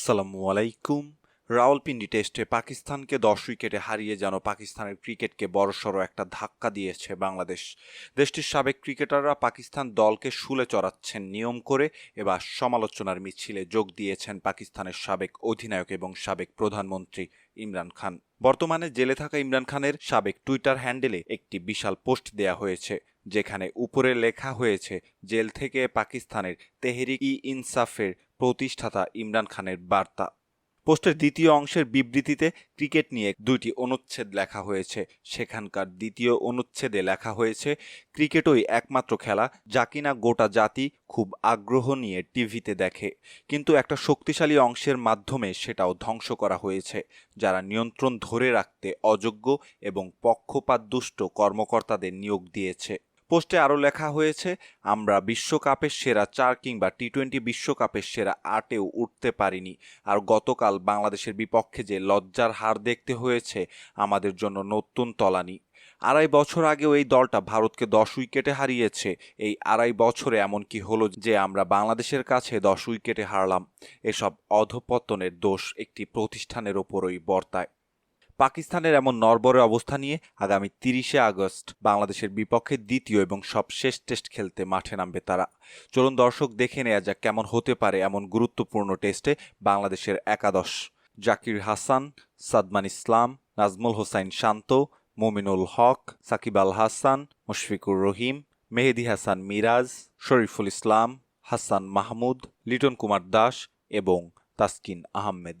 আসসালামু আলাইকুম রাওয়ালপিন্ডি টেস্টে পাকিস্তানকে দশ উইকেটে হারিয়ে যেন পাকিস্তানের ক্রিকেটকে বড়সড় একটা ধাক্কা দিয়েছে বাংলাদেশ। দেশটির সাবেক ক্রিকেটাররা পাকিস্তান দলকে শুলে চড়াচ্ছেন নিয়ম করে, এবার সমালোচনার মিছিলে যোগ দিয়েছেন পাকিস্তানের সাবেক অধিনায়ক এবং সাবেক প্রধানমন্ত্রী ইমরান খান। বর্তমানে জেলে থাকা ইমরান খানের সাবেক টুইটার হ্যান্ডেলে একটি বিশাল পোস্ট দেয়া হয়েছে, যেখানে উপরে লেখা হয়েছে, জেল থেকে পাকিস্তানের তেহরিক ই ইনসাফের প্রতিষ্ঠাতা ইমরান খানের বার্তা। পোস্টের দ্বিতীয় অংশের বিবৃতিতে ক্রিকেট নিয়ে দুইটি অনুচ্ছেদ লেখা হয়েছে। সেখানকার দ্বিতীয় অনুচ্ছেদে লেখা হয়েছে, ক্রিকেটই একমাত্র খেলা যা কিনা গোটা জাতি খুব আগ্রহ নিয়ে টিভিতে দেখে। কিন্তু একটা শক্তিশালী অংশের মাধ্যমে সেটাও ধ্বংস করা হয়েছে, যারা নিয়ন্ত্রণ ধরে রাখতে অযোগ্য এবং পক্ষপাতদুষ্ট কর্মকর্তাদের নিয়োগ দিয়েছে। পোস্টে আরও লেখা হয়েছে, আমরা বিশ্বকাপের সেরা চার কিংবা টি টোয়েন্টি বিশ্বকাপের সেরা আটেও উঠতে পারিনি। আর গতকাল বাংলাদেশের বিপক্ষে যে লজ্জার হার দেখতে হয়েছে, আমাদের জন্য নতুন তলানি। আড়াই বছর আগেও এই দলটা ভারতকে দশ উইকেটে হারিয়েছে। এই আড়াই বছরে এমন কি হলো যে আমরা বাংলাদেশের কাছে দশ উইকেটে হারলাম। এসব অধপতনের দোষ একটি প্রতিষ্ঠানের ওপরই বর্তায়। পাকিস্তানের এমন নরবরে অবস্থা নিয়ে আগামী তিরিশে আগস্ট বাংলাদেশের বিপক্ষে দ্বিতীয় এবং সবশেষ টেস্ট খেলতে মাঠে নামবে তারা। চলুন দর্শক দেখে নেওয়া যাক কেমন হতে পারে এমন গুরুত্বপূর্ণ টেস্টে বাংলাদেশের একাদশ। জাকির হাসান, সাদমান ইসলাম, নাজমুল হোসাইন শান্ত, মোমিনুল হক, সাকিব আল হাসান, মুশফিকুর রহিম, মেহেদি হাসান মিরাজ, শরীফুল ইসলাম, হাসান মাহমুদ, লিটন কুমার দাস এবং তাসকিন আহমেদ।